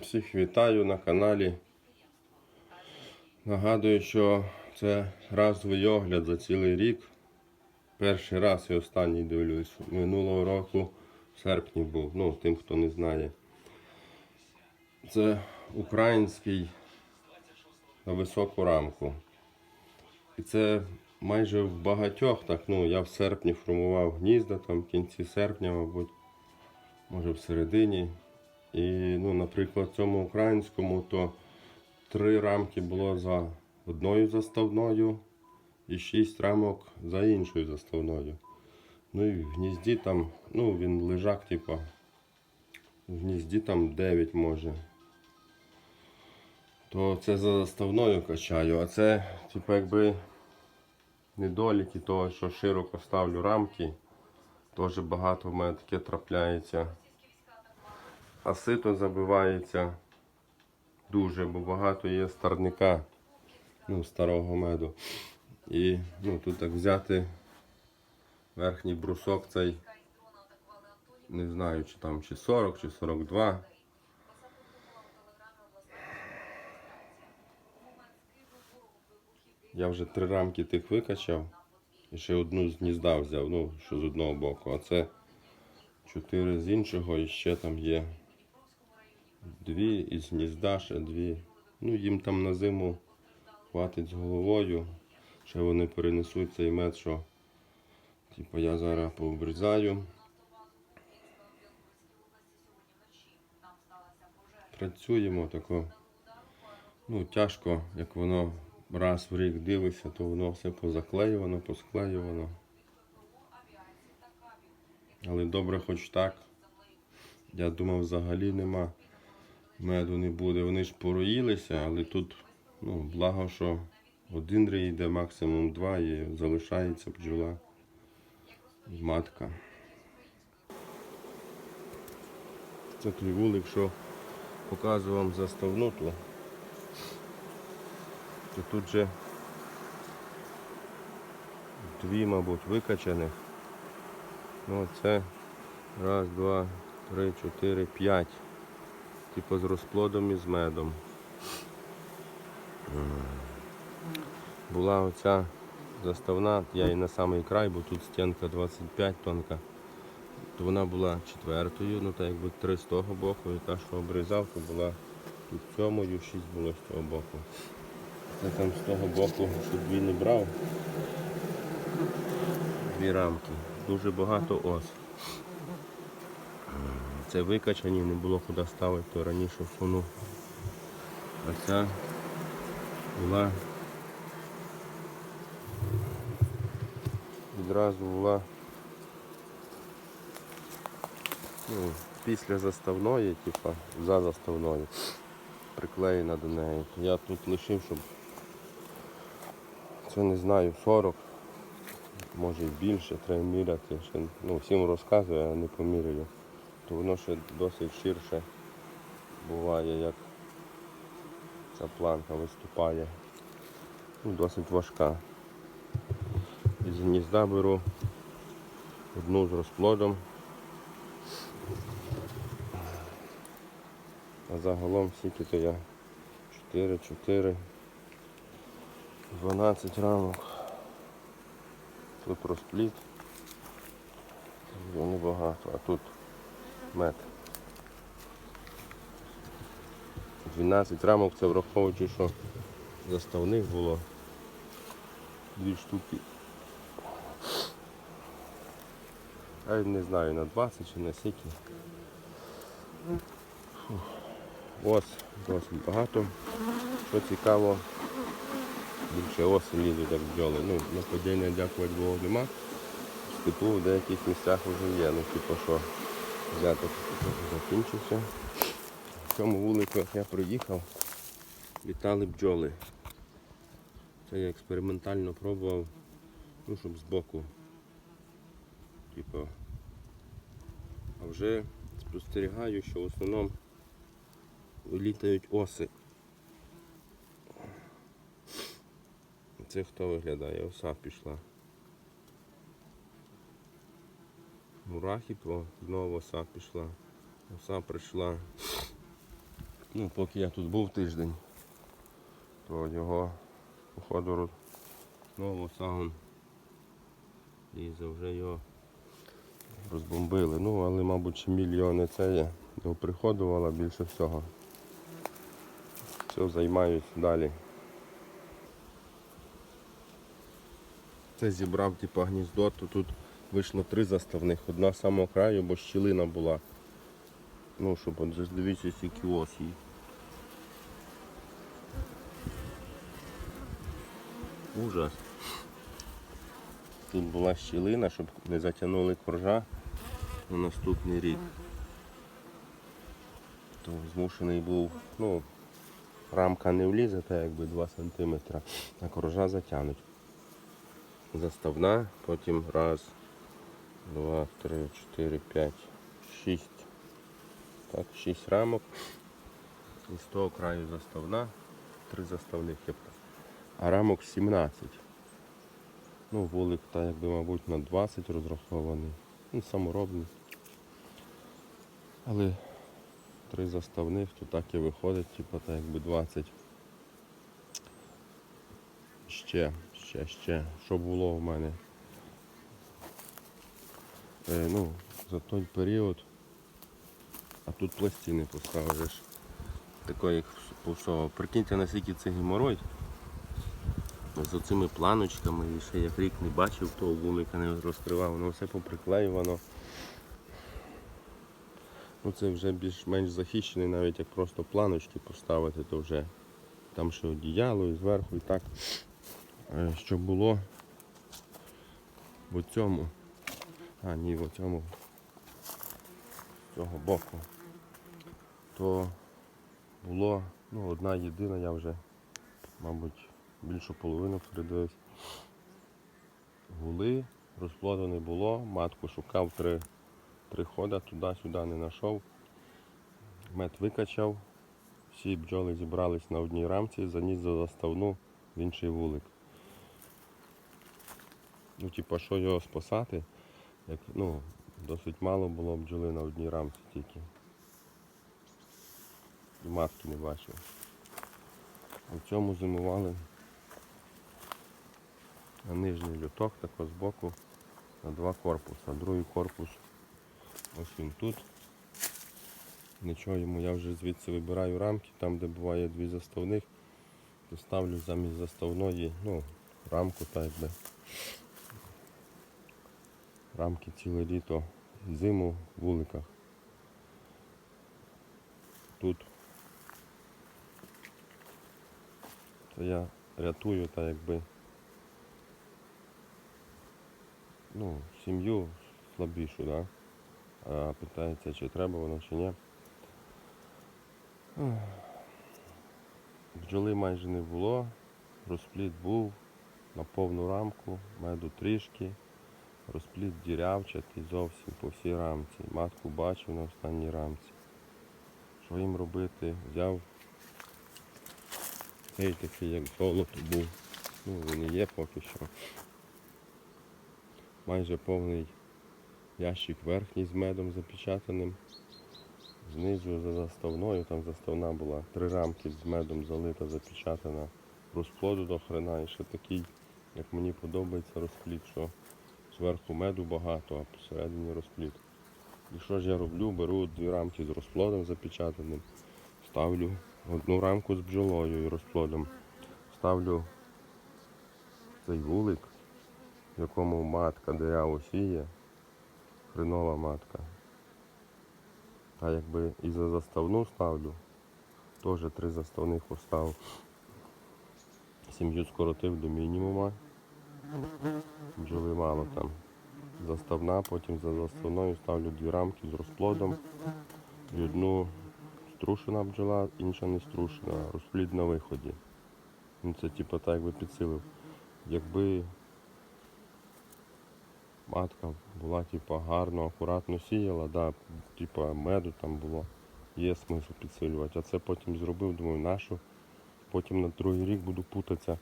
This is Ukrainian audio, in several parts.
Всіх вітаю на каналі. Нагадую, що це разовий огляд за цілий рік. Перший раз і останній дивлюсь. Минулого року в серпні був, ну, тим, хто не знає. Це український на високу рамку. І це майже в багатьох так, ну, я в серпні формував гнізда, там в кінці серпня, мабуть, може в середині. І, ну, наприклад, в цьому українському, то три рамки було за одною заставною і шість рамок за іншою заставною. Ну і в гнізді там, ну, він лежак, типа, в гнізді там 9 може. То це за заставною качаю, а це, типу, якби недоліки того, що широко ставлю рамки. Теж багато в мене таке трапляється. А сито забивається дуже, бо багато є старника, ну, старого меду. І ну, тут так взяти верхній брусок цей, не знаю, чи там чи 40, чи 42. Я вже три рамки тих викачав і ще одну з гнізда взяв, ну, що з одного боку. А це чотири з іншого і ще там є дві із гнізда, ще дві. Ну, їм там на зиму хватить з головою. Ще вони перенесуть цей мед, що типу, я зараз пообрізаю. Працюємо тако. Ну, тяжко, як воно раз в рік дивишся, то воно все позаклеювано, посклеювано. Але добре хоч так. Я думав, взагалі нема меду не буде. Вони ж пороїлися, але тут, ну, благо, що один рій максимум два, і залишається бджола матка. Це той вулик, що показував вам заставну, то тут же дві, мабуть, викачаних. Ну, це раз, два, три, чотири, п'ять. Типу з розплодом і з медом. Була оця заставна, я її на самий край, бо тут стінка 25 тонка. То вона була четвертою, ну так якби три з того боку, і та, що обрізав, то була тут сьомою, шість було з цього боку. Це там з того боку, що дві не брав. Дві рамки. Дуже багато ос. Це викачані, не було куди ставити, то раніше фону. А ця була відразу була ну, після заставної, типа за заставною, приклеєна до неї. Я тут лишив, щоб це не знаю, 40, може більше, треба міряти. Ще, ну, всім розказую, а не поміряю то воно ще досить ширше буває, як ця планка виступає. Ну, Досить важка. Із гнізда беру одну з розплодом. А загалом скільки то я 4, 4, 12 рамок. Тут розплід. Його небагато, а тут мед. 12 рамок це враховуючи, що заставних було дві штуки. А я не знаю на 20 чи на скільки. Ось досить багато. Що цікаво, більше оси лізуть як бджоли. Ну, нападіння, дякувати Богу, нема. Степу в деяких місцях вже є, ну типу що взяток закінчився. В цьому вулику, як я проїхав, літали бджоли. Це я експериментально пробував, ну, щоб збоку. Типу. А вже спостерігаю, що в основному літають оси. Це хто виглядає? Оса пішла. Мурахи, то знову оса пішла. Оса прийшла. Ну, поки я тут був тиждень, то його походу знову сагон лізе, вже його розбомбили. Ну, але, мабуть, мільйони це є. Його приходувало більше всього. Все, займаюсь далі. Це зібрав типу, гніздо, то тут вийшло три заставних. Одна з самого краю, бо щілина була. Ну, щоб от, дивіться, скільки ос їй. Ужас. Тут була щілина, щоб не затягнули коржа на наступний рік. То змушений був, ну, рамка не влізе, та якби 2 см, а коржа затягнуть. Заставна, потім раз, два, три, чотири, п'ять, шість. Так, шість рамок. І з того краю заставна, три заставних є. А рамок 17. Ну, вулик та якби, мабуть, на 20 розрахований. Ну, саморобний. Але три заставних, то так і виходить, типу, так якби 20. Ще, ще, ще. Що було в мене? Е, ну, за той період. А тут пластини поставиш. Такої повсього. Прикиньте, наскільки це геморой. З цими планочками і ще як рік не бачив, того вулика не розкривав, воно все поприклеювано. Ну це вже більш-менш захищений, навіть як просто планочки поставити, то вже там ще одіяло і зверху і так. Е, Що було в цьому. А, ні, в цьому цього боку. То було ну, одна єдина, я вже, мабуть, більшу половину передивився. Гули, розплоду не було, матку шукав три, три хода, туди-сюди не знайшов. Мед викачав, всі бджоли зібрались на одній рамці, заніс за заставну в інший вулик. Ну, типа, що його спасати, як ну, досить мало було бджоли на одній рамці тільки. І матки не бачив. В цьому зимували на нижній люток, тако збоку на два корпуси. Другий корпус ось він тут. Нічого йому, я вже звідси вибираю рамки, там де буває дві заставних, то ставлю замість заставної, ну, рамку так якби. Рамки ціле літо, зиму в вуликах. Тут це я рятую та якби ну, сім'ю слабішу, да? а питається, чи треба воно, чи ні. Бджоли майже не було, розпліт був на повну рамку, меду трішки, розпліт дірявчатий зовсім по всій рамці. Матку бачив на останній рамці. Що їм робити? Взяв цей такий, як золото був. Ну, він є поки що. Майже повний ящик верхній з медом запечатаним. Знизу за заставною, там заставна була. Три рамки з медом залита, запечатана. Розплоду до хрена і ще такий, як мені подобається розпліт, що зверху меду багато, а посередині розпліт. І що ж я роблю? Беру дві рамки з розплодом запечатаним, ставлю одну рамку з бджолою і розплодом. Ставлю цей вулик, в якому матка дерево сіє, хренова матка. Та якби і за заставну ставлю, теж три заставних поставив. Сім'ю скоротив до мінімума. Бджоли мало там. Заставна, потім за заставною ставлю дві рамки з розплодом. І одну струшена бджола, інша не струшена, розплід на виході. Ну це типу так якби підсилив. Якби матка була типу, гарно, акуратно сіяла, да, типу, меду там було, є смисл підсилювати. А це потім зробив, думаю, нашу. Потім на другий рік буду путатися.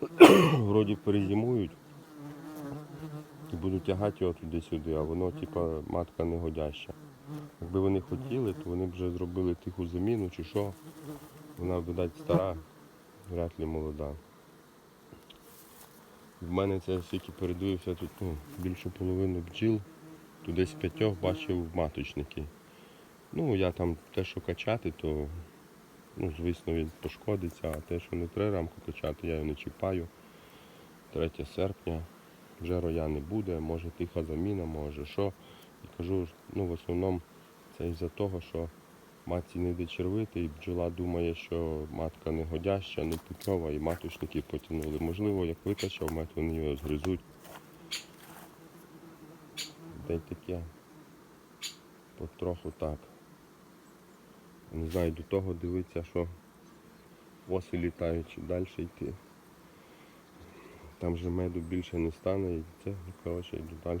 Вроді перезимують і буду тягати його туди-сюди, а воно типу, матка негодяща. Якби вони хотіли, то вони б вже зробили тиху заміну чи що. Вона, видать, стара, вряд ли молода. В мене це скільки передується тут ну, більше половини бджіл, то десь п'ятьох бачив маточники. Ну, я там те, що качати, то ну, звісно він пошкодиться, а те, що не три рамку качати, я його не чіпаю. 3 серпня, вже роя не буде, може тиха заміна, може що. І кажу, ну в основному це із-за того, що матці не йде червити, і бджола думає, що матка не годяща, не путьова, і маточники потягнули. Можливо, як викачав мать, вони його згризуть. Й таке. Потроху так. Не знаю, до того дивитися, що оси літають чи далі йти. Там же меду більше не стане і це, ну, коротше, йду далі.